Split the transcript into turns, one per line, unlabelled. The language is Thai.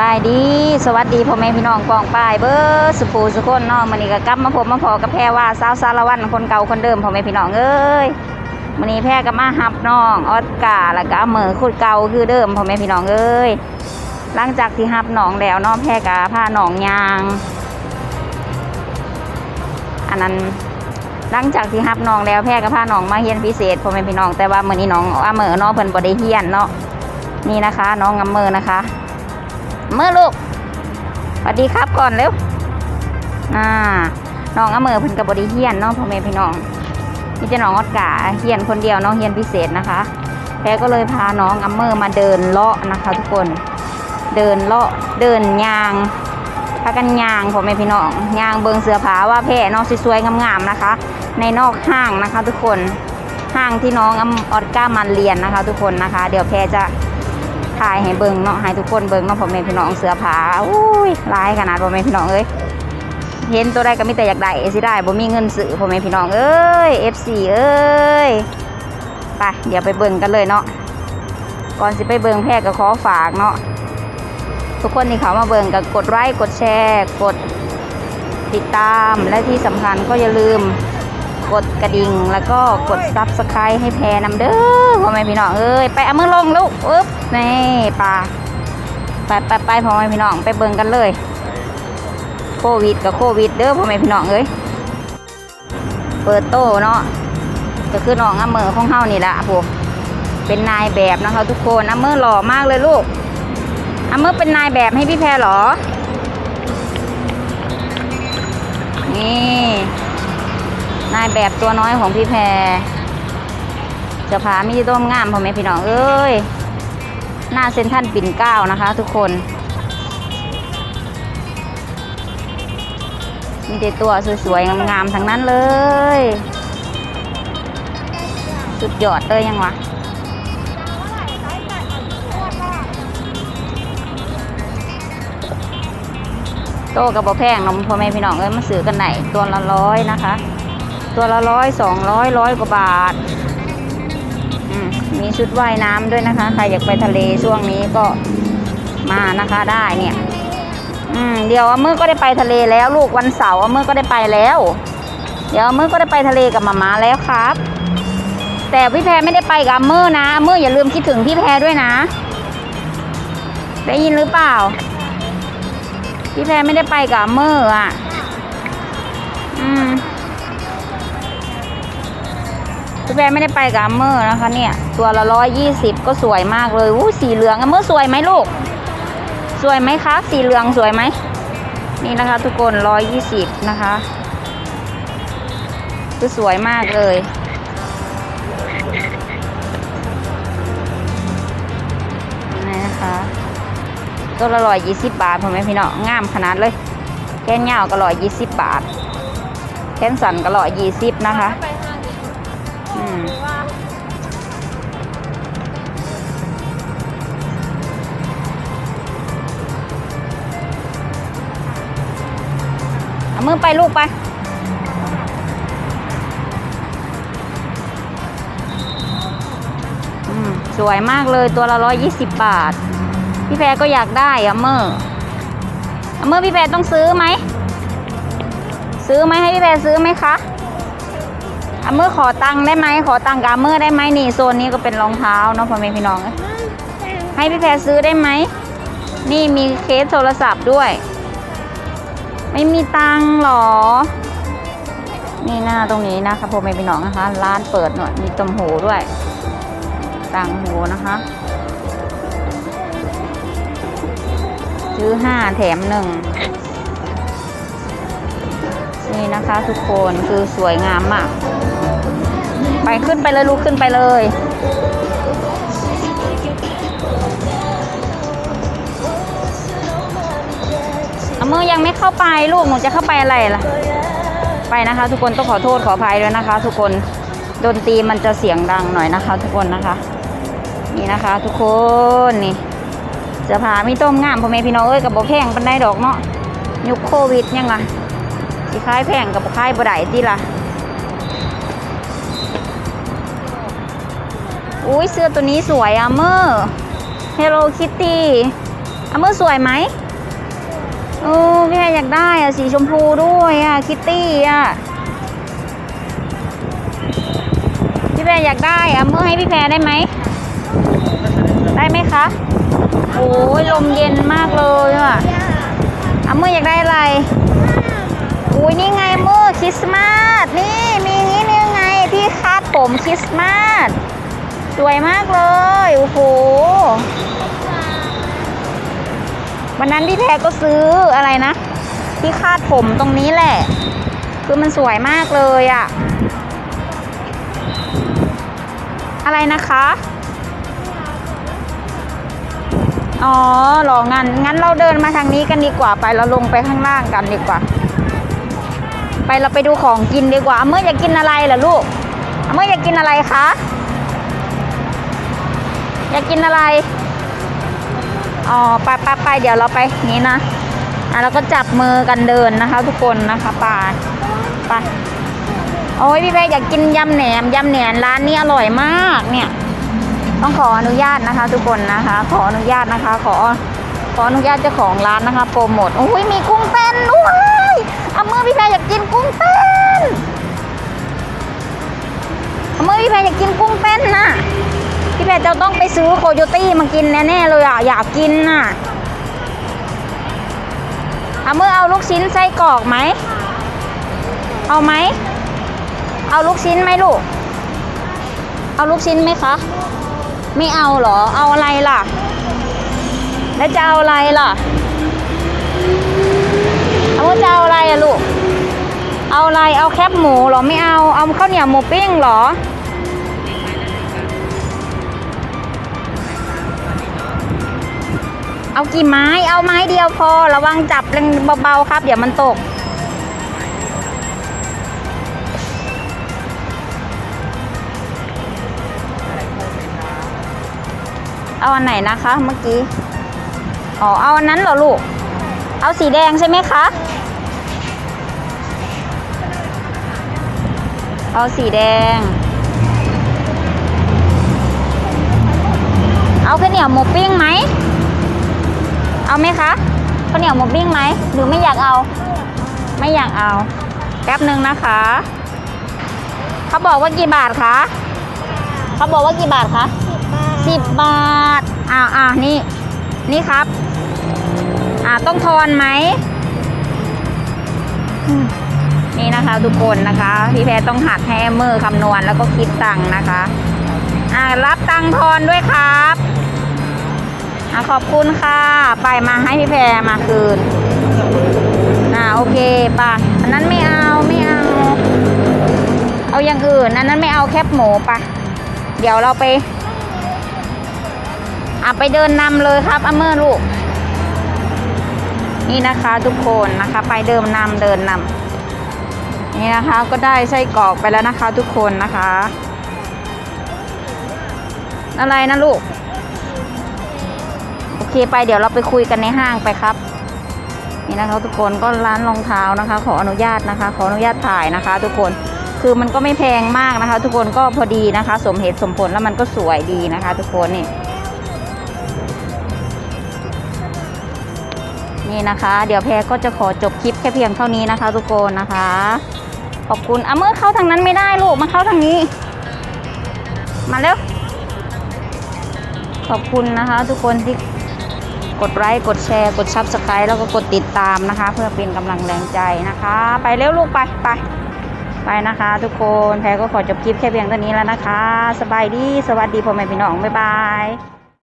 บายดี สวัสดีพ่อแม่พี่น้องกองป้ายเบอร์สุภูสุคนนาะมื้อนี้ก็กลับมาพบมาพอกับแพรว่าสาวสารวันคนเก่าคนเดิมพ่อแม่พี่น้องเอ้ยมื้อนี้แพรก็มาหับน้องออสกาแล้วก็เหมือคนเก่าคือเดิมพ่อแม่พี่น้องเอ้ยหลังจากที่หับน้องแล้วน้องแพรก็พาน้องยาง อันนั้นหลังจากที่หับน้องแล้วแพรก็พาน้องมาเฮียนพิเศษพ่อแม่พี่น้องแต่ว่ามื้อนี้น้องอาเหมอเนาะเพิ่นบ่ได้เฮียนเนาะนี่นะคะ น้องอำเมอนะคะ มื่อลูกสวัสดีครับก่อนเร็วอ่าน้องอเมอเพิ่นกับบไดิเฮียนเนาะพ่อแม่พี่น้องนี่จะน้องออดกาเฮียนคนเดียวน้องเฮียนพิเศษนะคะแพรก็เลยพาน้องอเมอร์มาเดินเลาะนะคะ ทุกคนเดินเลาะเดินยางพากันยางพ่อแม่พี่น้องยางเบิงเสือผาว่าแพรน้องสวยๆงามๆนะคะ ในนอกห้างนะคะ ทุกคนห้างที่น้องออดก้ามันเรียนนะคะ ทุกคนนะคะ เดี๋ยวแพรจะ ถ่ายให้เบิ่งเนาะให้ทุกคนเบิ่งเนาะพ่อแม่พี่น้องเสือผาอุ้ยลายขนาดพ่อแม่พี่น้องเอ้ยเห็นตัวใดก็มีแต่อยากได้สิได้บ่มีเงินซื้อพ่อแม่พี่น้องเอ้ย FC เอ้ยไปเดี๋ยวไปเบิ่งกันเลยเนาะก่อนสิไปเบิ่งแพรก็ขอฝากเนาะทุกคนที่เขามาเบิ่งก็กดไลค์กดแชร์ กดติดตามและที่สำคัญก็อย่าลืม กดกระดิ่งแล้วก็กดซับสไครต์ให้แพรนำเด้อพ่อแม่พี่น้องเอ้ยไปเอามือลงลูกอึ๊บนี่ปลาไปไปไปพ่อแม่พี่น้องไปเบิ่งกันเลย โควิดกับโควิดเด้อพ่อแม่พี่น้องเอ้ยเปิดโตเนาะก็คือน้องอเมอของเฮานี่แหละพวกเป็นนายแบบนะคะทุกคนอเมอหล่อมากเลยลูกอเมอเป็นนายแบบให้พี่แพรหรอนี่ นายแบบตัวน้อยของพี่แพรจะพามีต้มงามพ่อแม่พี่น้องเอ้ย หน้าเซ็นทรันปิ่นเก้านะคะ ทุกคน มีแต่ตัวสวยๆงามๆทั้งนั้นเลย สุดยอดเลยยังวะโตกับบแพงเนมพ่อแม่พี่น้องเอ้ยมาซื้อกันไหนตัวละร้อยนะคะ ตัวละร้อยสองร้อยร้อยกว่าบาท มีชุดว่ายน้ำด้วยนะคะ ใครอยากไปทะเลช่วงนี้ก็มานะคะได้เนี่ยเดี๋ยวอามือก็ได้ไปทะเลแล้วลูกวันเสาร์อามือก็ได้ไปแล้ว เดี๋ยวอามือก็ได้ไปทะเลกับหมามาแล้วครับ แต่พี่แพรไม่ได้ไปกับอามือนะอามืออย่าลืมคิดถึงพี่แพรด้วยนะ ได้ยินหรือเปล่า พี่แพรไม่ได้ไปกับอามืออะ พี่แพรไม่ได้ไปกับอัมเมอร์นะคะเนี่ย ตัวละร้อยยี่สิบก็สวยมากเลยอู้สีเหลืองอัมเมอร์สวยไหมลูก สวยไหมคะสีเหลืองสวยไหมนี่นะคะ ทุกคนร้อยยี่สิบนะคะคือสวยมากเลย นี่นะคะตัวละร้อยยี่สิบบาทผมไหมพี่น้องงามขนาดเลยแค่เงาก็ร้อยยี่สิบบาทแค่สันก็ร้อยยี่สิบนะคะ อืมเอามือไปลูกไป อืม สวยมากเลยตัวละร้อยยี่สิบบาท พี่แพรก็อยากได้อะเมอร์อเมอร์พี่แพรต้องซื้อไหม ซื้อไหมให้พี่แพรซื้อไหมคะ อามือขอตังค์ได้ไหมขอตังค์กับอามือได้ไหมนี่โซนนี้ก็เป็นรองเท้าเนาะพ่อแม่พี่น้องเอ้ยให้พี่แพรซื้อได้ไหมนี่มีเคสโทรศัพท์ด้วย ไม่มีตังค์หรอ นี่หน้าตรงนี้นะคะพ่อแม่พี่น้องนะคะ ร้านเปิดหน่อยมีตมหูด้วยต่างหูนะคะซื้อห้าแถมหนึ่งนี่นะคะทุกคนคือสวยงามมาก ไปขึ้นไปเลยลูกขึ้นไปเลยเมือยังไม่เข้าไปลูกหนูจะเข้าไปอะไรล่ะ ไปนะคะ ทุกคนต้องขอโทษขออภัยด้วยนะคะ ทุกคนดนตรีมันจะเสียงดังหน่อยนะคะ ทุกคนนะคะ นี่นะคะ ทุกคนนี่เสื้อผ้ามีต้มงามพ่อแม่พี่น้องเอ้ยกับบ่แพงปันได้ดอกเนาะยุคโควิดยังไงสิคล้ายแพงกับคล้ายบ่ได้ที่ล่ะ อุ้ยเสื้อตัวนี้สวยอะเมอร์ Hello Kitty อามือสวยไหมโอ้พี่แพรอยากได้อะสีชมพูด้วยอะคิตตี้อะพี่แพรอยากได้อะเมือให้พี่แพรได้ไหมได้ไหมคะโอ้ยลมเย็นมากเลยอะอามืออยากได้อะไรอุ้ยนี่ไงเมือคริสต์มาสนี่มีงี้นี่ไงที่คาดผมคริสต์มาส วยมากเลย โอ้โห วันนั้นพี่แพรก็ซื้ออะไรนะ ที่คาดผมตรงนี้แหละ คือมันสวยมากเลยอะอะไรนะคะ อ๋อหรองั้น งั้นเราเดินมาทางนี้กันดีกว่า ไปเราลงไปข้างล่างกันดีกว่า ไปเราไปดูของกินดีกว่า เมื่ออยากกินอะไรล่ะลูก เมื่ออยากกินอะไรคะ อยากกินอะไร อ๋อไปไปไปเดี๋ยวเราไปนี้นะ อะเราก็จับมือกันเดินนะคะ ทุกคนนะคะไปไป โอ้ยพี่แพรอยากกินยำแหนมยำแหนมร้านนี้อร่อยมากเนี่ย ต้องขออนุญาตนะคะ ทุกคนนะคะ ขออนุญาตนะคะ ขอขออนุญาตเจ้าของร้านนะคะ โปรโมทโอ้ยมีกุ้งเต้นด้วยเอามือ จะต้องไปซื้อโคโยตี้มากินแน่ๆเลยอะ อยากกินน่ะเอาเมื่อเอาลูกชิ้นไส้กรอกไหม เอาไหม เอาลูกชิ้นไหมลูก เอาลูกชิ้นไหมคะ ไม่เอาเหรอ เอาอะไรล่ะ แล้วจะเอาอะไรล่ะเอาว่าจะเอาอะไรอะลูก เอาอะไร เอาแคบหมูเหรอ ไม่เอา เอาข้าวเหนียวหมูปิ้งเหรอ เอากี่ไม้ เอาไม้เดียวพอ ระวังจับแรงเบาๆครับ เดี๋ยวมันตก เอาอันไหนนะคะเมื่อกี้ อ๋อ เอาอันนั้นเหรอลูก เอาสีแดงใช่ไหมคะ เอาสีแดง เอาข้าวเหนียวหมูปิ้งไหม เอาไหมคะข้าวเหนียวหมูปิ้งไหมหรือไม่อยากเอา ไม่อยากเอาแป๊บหนึ่งนะคะ เขาบอกว่ากี่บาทคะเขาบอกว่ากี่บาทคะสิบบาทอ่าอ่านี่ นี่ครับ อ่าต้องทอนไหมนี่นะคะทุกคนนะคะ พี่แพรต้องหัดให้มือคำนวณแล้วก็คิดตังค์นะคะ อ่ารับตังค์ทอนด้วยครับ อ่าขอบคุณค่ะ ไปมาให้พี่แพรมาคืน อ่าโอเคป่ะอันนั้นไม่เอาไม่เอา เอาอย่างอื่นอันนั้นไม่เอาแคบหมูไปะเดี๋ยวเราไป อะไปเดินนำเลยครับอเมอร์ลูก นี่นะคะทุกคนนะคะ ไปเดินนำเดินนำนี่นะคะก็ได้ไส้กรอกไปแล้วนะคะ ทุกคนนะคะ อะไรนะลูก เคไปเดี๋ยวเราไปคุยกันในห้างไปครับ นี่นะคะทุกคนก็ร้านรองเท้านะคะ ขออนุญาตนะคะ ขออนุญาตถ่ายนะคะ ทุกคนคือมันก็ไม่แพงมากนะคะ ทุกคนก็พอดีนะคะ สมเหตุสมผลแล้วมันก็สวยดีนะคะ ทุกคนนี่นี่นะคะ เดี๋ยวแพรก็จะขอจบคลิปแค่เพียงเท่านี้นะคะ ทุกคนนะคะ ขอบคุณอะเมื่อเข้าทางนั้นไม่ได้ลูกมาเข้าทางนี้ มาเร็วขอบคุณนะคะ ทุกคนที่ กดไลค์กดแชร์กดซับสไครต์แล้วก็กดติดตามนะคะ เพื่อเป็นกำลังแรงใจนะคะ ไปเร็วลูกไปไปไปนะคะ ทุกคนแพรก็ขอจบคลิปแค่เพียงเท่านี้แล้วนะคะ สบายดี สวัสดีพ่อแม่พี่น้อง บ๊ายบาย